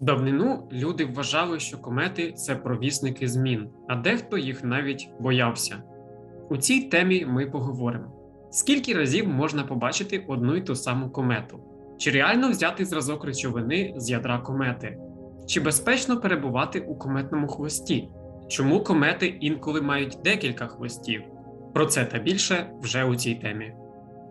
Давнину люди вважали, що комети це провісники змін, а дехто їх навіть боявся. У цій темі ми поговоримо: скільки разів можна побачити одну й ту саму комету? Чи реально взяти зразок речовини з ядра комети? Чи безпечно перебувати у кометному хвості? Чому комети інколи мають декілька хвостів? Про це та більше вже у цій темі.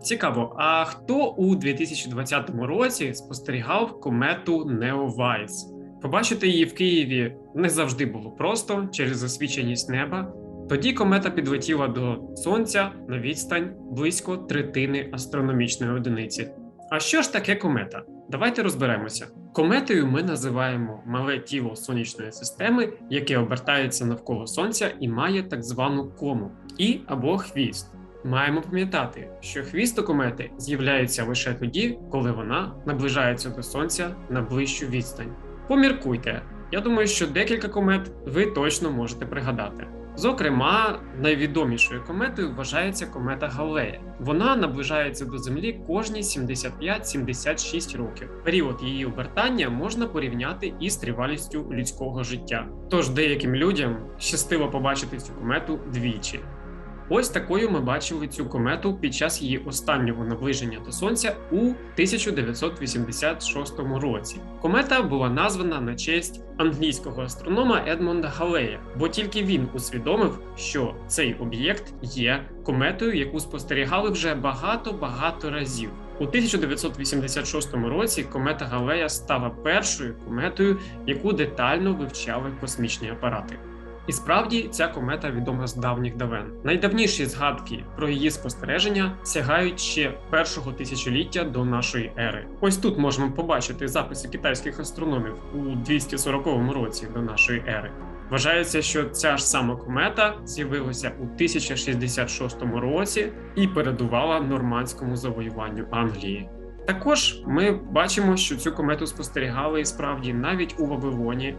Цікаво, а хто у 2020 році спостерігав комету Неовайс? Побачити її в Києві не завжди було просто через засвіченість неба. Тоді комета підлетіла до сонця на відстань близько третини астрономічної одиниці. А що ж таке комета? Давайте розберемося. Кометою ми називаємо мале тіло сонячної системи, яке обертається навколо сонця і має так звану кому і або хвіст. Маємо пам'ятати, що хвіст комети з'являється лише тоді, коли вона наближається до сонця на ближчу відстань. Поміркуйте, я думаю, що декілька комет ви точно можете пригадати. Зокрема, найвідомішою кометою вважається комета Галлея. Вона наближається до Землі кожні 75-76 років. Період її обертання можна порівняти із тривалістю людського життя. Тож деяким людям щастило побачити цю комету двічі. Ось такою ми бачили цю комету під час її останнього наближення до сонця у 1986 році. Комета була названа на честь англійського астронома Едмонда Галея, бо тільки він усвідомив, що цей об'єкт є кометою, яку спостерігали вже багато-багато разів. У 1986 році комета Галея стала першою кометою, яку детально вивчали космічні апарати. І справді ця комета відома з давніх давен. Найдавніші згадки про її спостереження сягають ще першого тисячоліття до нашої ери. Ось тут можемо побачити записи китайських астрономів у 240 році до нашої ери. Вважається, що ця ж сама комета з'явилася у 1066 році і передувала нормандському завоюванню Англії. Також ми бачимо, що цю комету спостерігали і справді навіть у Вавилоні.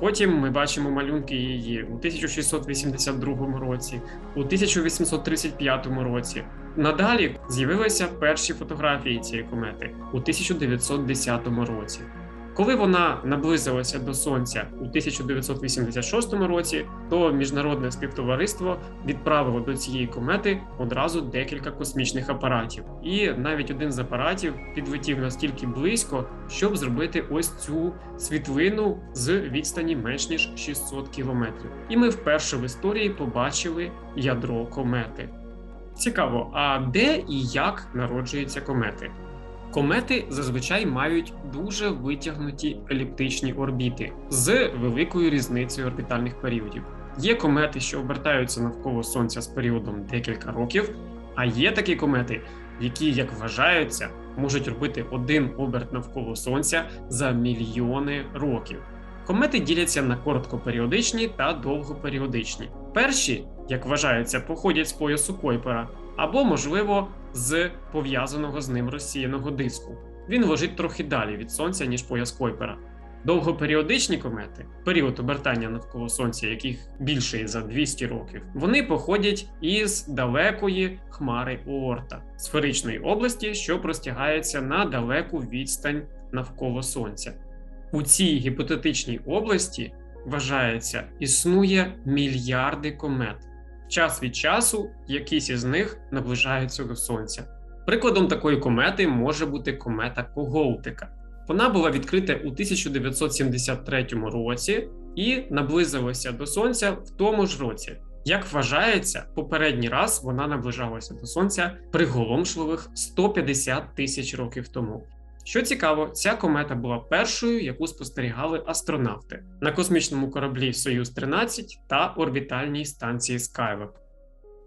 Потім ми бачимо малюнки її у 1682 році, у 1835 році. Надалі з'явилися перші фотографії цієї комети у 1910 році. Коли вона наблизилася до сонця у 1986 році, то міжнародне співтовариство відправило до цієї комети одразу декілька космічних апаратів, і навіть один з апаратів підлетів настільки близько, щоб зробити ось цю світлину з відстані менш ніж 600 кілометрів. І ми вперше в історії побачили ядро комети. Цікаво, а де і як народжуються комети? Комети зазвичай мають дуже витягнуті еліптичні орбіти з великою різницею орбітальних періодів. Є комети, що обертаються навколо сонця з періодом декілька років, а є такі комети, які, як вважаються, можуть робити один оберт навколо сонця за мільйони років. Комети діляться на короткоперіодичні та довгоперіодичні. Перші, як вважається, походять з поясу Койпера або, можливо, з пов'язаного з ним розсіяного диску. Він лежить трохи далі від сонця, ніж пояс Койпера. Довгоперіодичні комети, період обертання навколо сонця, яких більше за 200 років, вони походять із далекої хмари Оорта, сферичної області, що простягається на далеку відстань навколо сонця. У цій гіпотетичній області вважається, існує мільярди комет. Час від часу якісь із них наближаються до сонця. Прикладом такої комети може бути комета Когоутика. Вона була відкрита у 1973 році і наблизилася до сонця в тому ж році. Як вважається, попередній раз вона наближалася до сонця приголомшливих 150 тисяч років тому. Що цікаво, ця комета була першою, яку спостерігали астронавти на космічному кораблі Союз 13 та орбітальній станції Skylab.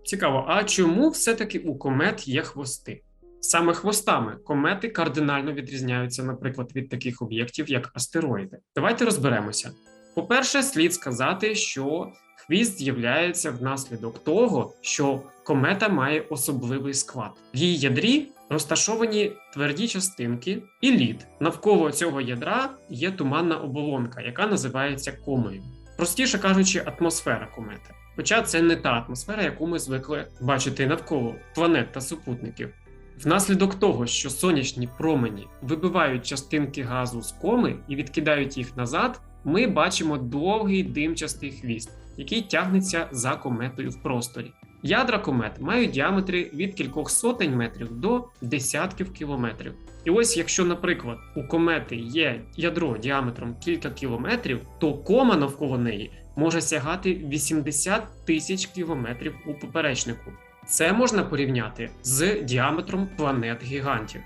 Цікаво, а чому все-таки у комет є хвости? Саме хвостами комети кардинально відрізняються, наприклад, від таких об'єктів, як астероїди. Давайте розберемося. По-перше, слід сказати, що хвіст з'являється внаслідок того, що комета має особливий склад. В її ядрі розташовані тверді частинки і лід. Навколо цього ядра є туманна оболонка, яка називається комою. Простіше кажучи, атмосфера комети. Хоча це не та атмосфера, яку ми звикли бачити навколо планет та супутників. Внаслідок того, що сонячні промені вибивають частинки газу з коми і відкидають їх назад, ми бачимо довгий димчастий хвіст, який тягнеться за кометою в просторі. Ядра комет мають діаметри від кількох сотень метрів до десятків кілометрів. І ось, якщо, наприклад, у комети є ядро діаметром кілька кілометрів, то кома навколо неї може сягати 80 тисяч кілометрів у поперечнику. Це можна порівняти з діаметром планет гігантів.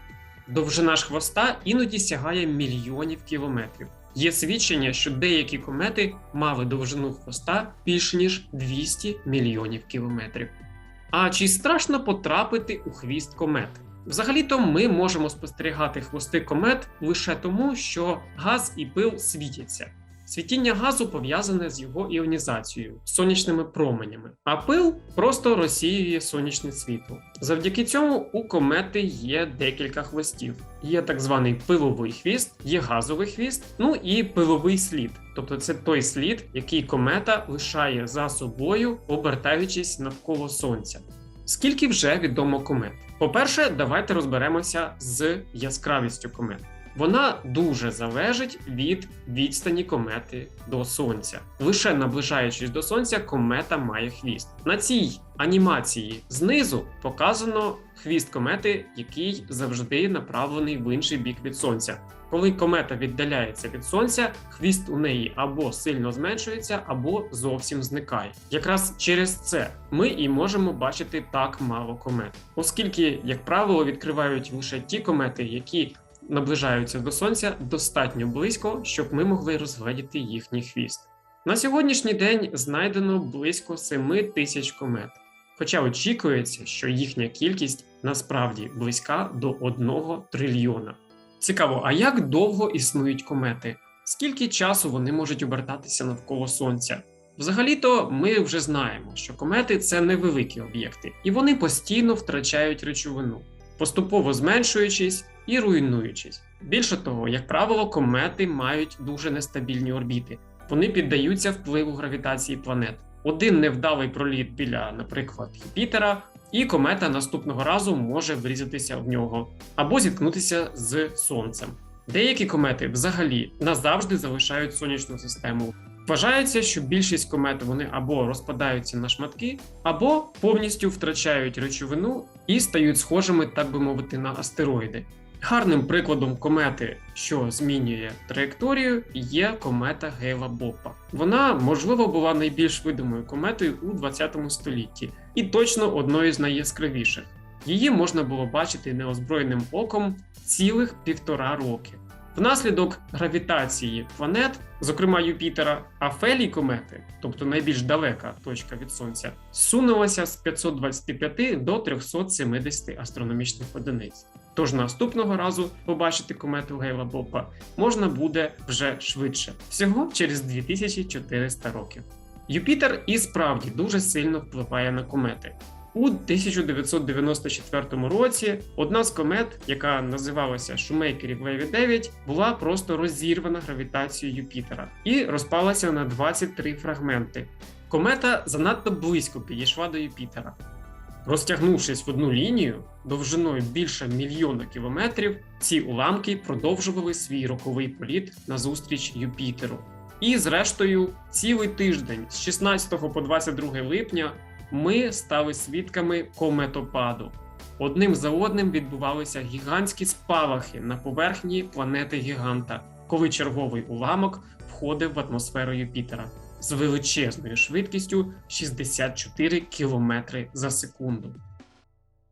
Довжина ж хвоста іноді сягає мільйонів кілометрів. Є свідчення, що деякі комети мали довжину хвоста більш ніж 200 мільйонів кілометрів. А чи страшно потрапити у хвіст комет? Взагалі-то ми можемо спостерігати хвости комет лише тому, що газ і пил світяться. Світіння газу пов'язане з його іонізацією, сонячними променями, а пил просто розсіює сонячне світло. Завдяки цьому у комети є декілька хвостів. Є так званий пиловий хвіст, є газовий хвіст, ну і пиловий слід. Тобто це той слід, який комета лишає за собою, обертаючись навколо сонця. Скільки вже відомо комет? По-перше, давайте розберемося з яскравістю комет. Вона дуже залежить від відстані комети до сонця. Лише наближаючись до сонця, комета має хвіст. На цій анімації знизу показано хвіст комети, який завжди направлений в інший бік від сонця. Коли комета віддаляється від сонця, хвіст у неї або сильно зменшується, або зовсім зникає. Якраз через це ми і можемо бачити так мало комет, оскільки, як правило, відкривають лише ті комети, які наближаються до сонця достатньо близько, щоб ми могли розгледіти їхній хвіст. На сьогоднішній день знайдено близько 7 тисяч комет, хоча очікується, що їхня кількість насправді близька до 1 трильйона. Цікаво, а як довго існують комети? Скільки часу вони можуть обертатися навколо сонця? Взагалі-то ми вже знаємо, що комети це невеликі об'єкти, і вони постійно втрачають речовину, поступово зменшуючись і руйнуючись. Більше того, як правило, комети мають дуже нестабільні орбіти. Вони піддаються впливу гравітації планет. Один невдалий проліт біля, наприклад, Юпітера, і комета наступного разу може врізатися в нього або зіткнутися з сонцем. Деякі комети взагалі назавжди залишають сонячну систему. Вважається, що більшість комет вони або розпадаються на шматки, або повністю втрачають речовину і стають схожими, так би мовити, на астероїди. Гарним прикладом комети, що змінює траєкторію, є комета Гейла Боппа. Вона, можливо, була найбільш видимою кометою у 20 столітті і точно одною з найяскравіших. Її можна було бачити неозброєним оком цілих півтора роки. Внаслідок гравітації планет, зокрема Юпітера, Афелій комети, тобто найбільш далека точка від Сонця, сунулася з 525 до 370 астрономічних одиниць. Тож наступного разу побачити комету Гейла Боппа можна буде вже швидше, всього через 2400 років. Юпітер і справді дуже сильно впливає на комети. У 1994 році одна з комет, яка називалася Шумейкерів Леві 9, була просто розірвана гравітацією Юпітера і розпалася на 23 фрагменти. Комета занадто близько підійшла до Юпітера. Розтягнувшись в одну лінію довжиною більше мільйона кілометрів, ці уламки продовжували свій роковий політ назустріч Юпітеру. І, зрештою, цілий тиждень з 16 по 22 липня ми стали свідками кометопаду. Одним за одним відбувалися гігантські спалахи на поверхні планети Гіганта, коли черговий уламок входив в атмосферу Юпітера з величезною швидкістю 64 км за секунду.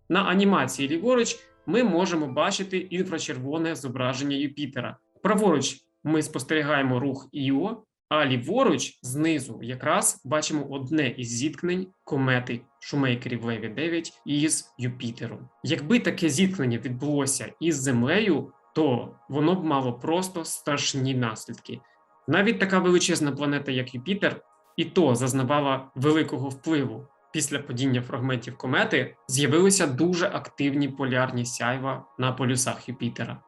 На анімації ліворуч ми можемо бачити інфрачервоне зображення Юпітера. Праворуч ми спостерігаємо рух Іо, а ліворуч знизу якраз бачимо одне із зіткнень комети Шумейкерів Леві 9 із Юпітером. Якби таке зіткнення відбулося із Землею, то воно б мало просто страшні наслідки. Навіть така величезна планета, як Юпітер, і то зазнавала великого впливу. Після падіння фрагментів комети з'явилися дуже активні полярні сяйва на полюсах Юпітера.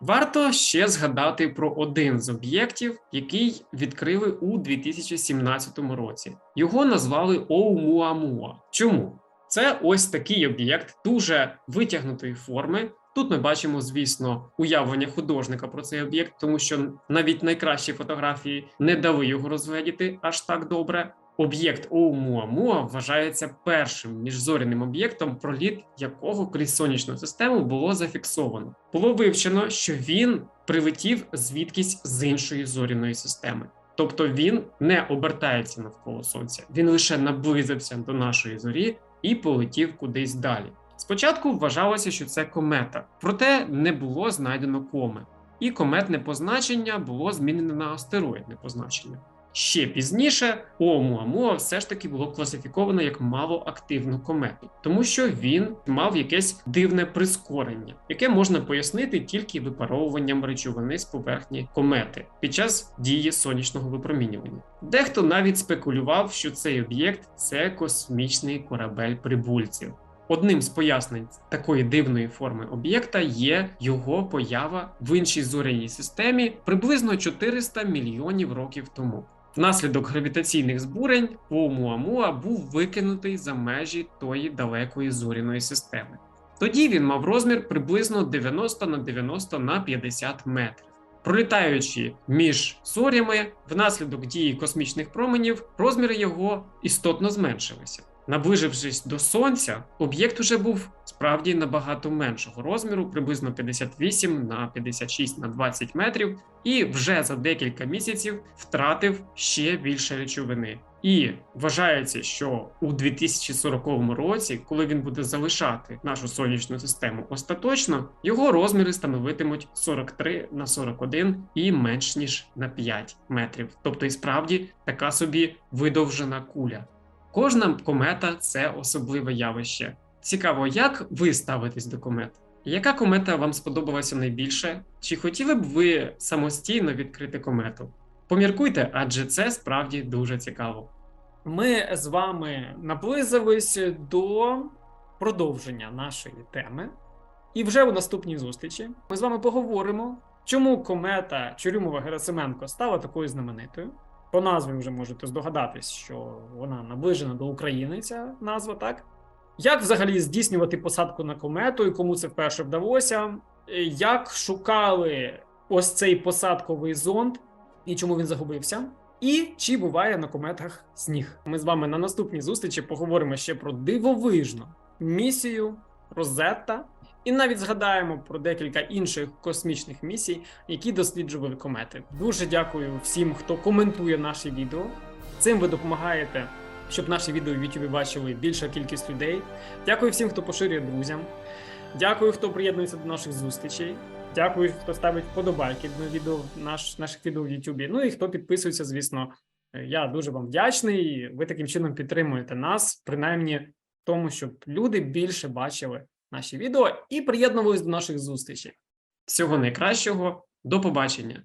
Варто ще згадати про один з об'єктів, який відкрили у 2017 році. Його назвали Оумуамуа. Чому? Це ось такий об'єкт дуже витягнутої форми. Тут ми бачимо, звісно, уявлення художника про цей об'єкт, тому що навіть найкращі фотографії не дали його розгледіти аж так добре. Об'єкт Оумуамуа вважається першим міжзоряним об'єктом, проліт якого крізь сонячну систему було зафіксовано. Було вивчено, що він прилетів звідкись з іншої зоряної системи. Тобто він не обертається навколо сонця, він лише наблизився до нашої зорі і полетів кудись далі. Спочатку вважалося, що це комета, проте не було знайдено коми, і кометне позначення було змінено на астероїдне позначення. Ще пізніше Оумуамуа все ж таки було класифіковано як малоактивну комету, тому що він мав якесь дивне прискорення, яке можна пояснити тільки випаровуванням речовини з поверхні комети під час дії сонячного випромінювання. Дехто навіть спекулював, що цей об'єкт це космічний корабель прибульців. Одним з пояснень такої дивної форми об'єкта є його поява в іншій зоряній системі приблизно 400 мільйонів років тому. Внаслідок гравітаційних збурень Оумуамуа був викинутий за межі тої далекої зоряної системи. Тоді він мав розмір приблизно 90 на 90 на 50 метрів. Пролітаючи між зорями, внаслідок дії космічних променів, розміри його істотно зменшилися. Наближившись до сонця, об'єкт уже був справді набагато меншого розміру, приблизно 58 на 56 на 20 метрів, і вже за декілька місяців втратив ще більше речовини. І вважається, що у 2040 році, коли він буде залишати нашу сонячну систему остаточно, його розміри становитимуть 43 на 41 і менш ніж на 5 метрів. Тобто, і справді така собі видовжена куля. Кожна комета це особливе явище. Цікаво, як ви ставитесь до комет? Яка комета вам сподобалася найбільше? Чи хотіли б ви самостійно відкрити комету? Поміркуйте, адже це справді дуже цікаво. Ми з вами наблизились до продовження нашої теми. І вже у наступній зустрічі ми з вами поговоримо, чому комета Чорюмова Герасименко стала такою знаменитою. По назві вже можете здогадатись, що вона наближена до України, ця назва, так? Як взагалі здійснювати посадку на комету і кому це вперше вдалося? Як шукали ось цей посадковий зонд і чому він загубився? І чи буває на кометах сніг? Ми з вами на наступній зустрічі поговоримо ще про дивовижну місію Розетта, і навіть згадаємо про декілька інших космічних місій, які досліджували комети. Дуже дякую всім, хто коментує наші відео. Цим ви допомагаєте, щоб наші відео в YouTube бачили більша кількість людей. Дякую всім, хто поширює друзям. Дякую, хто приєднується до наших зустрічей. Дякую, хто ставить вподобайки на відео наш, наших відео в YouTube. Ну і хто підписується, звісно. Я дуже вам вдячний. Ви таким чином підтримуєте нас, принаймні в тому, щоб люди більше бачили наші відео і приєднувались до наших зустрічей. Всього найкращого, до побачення!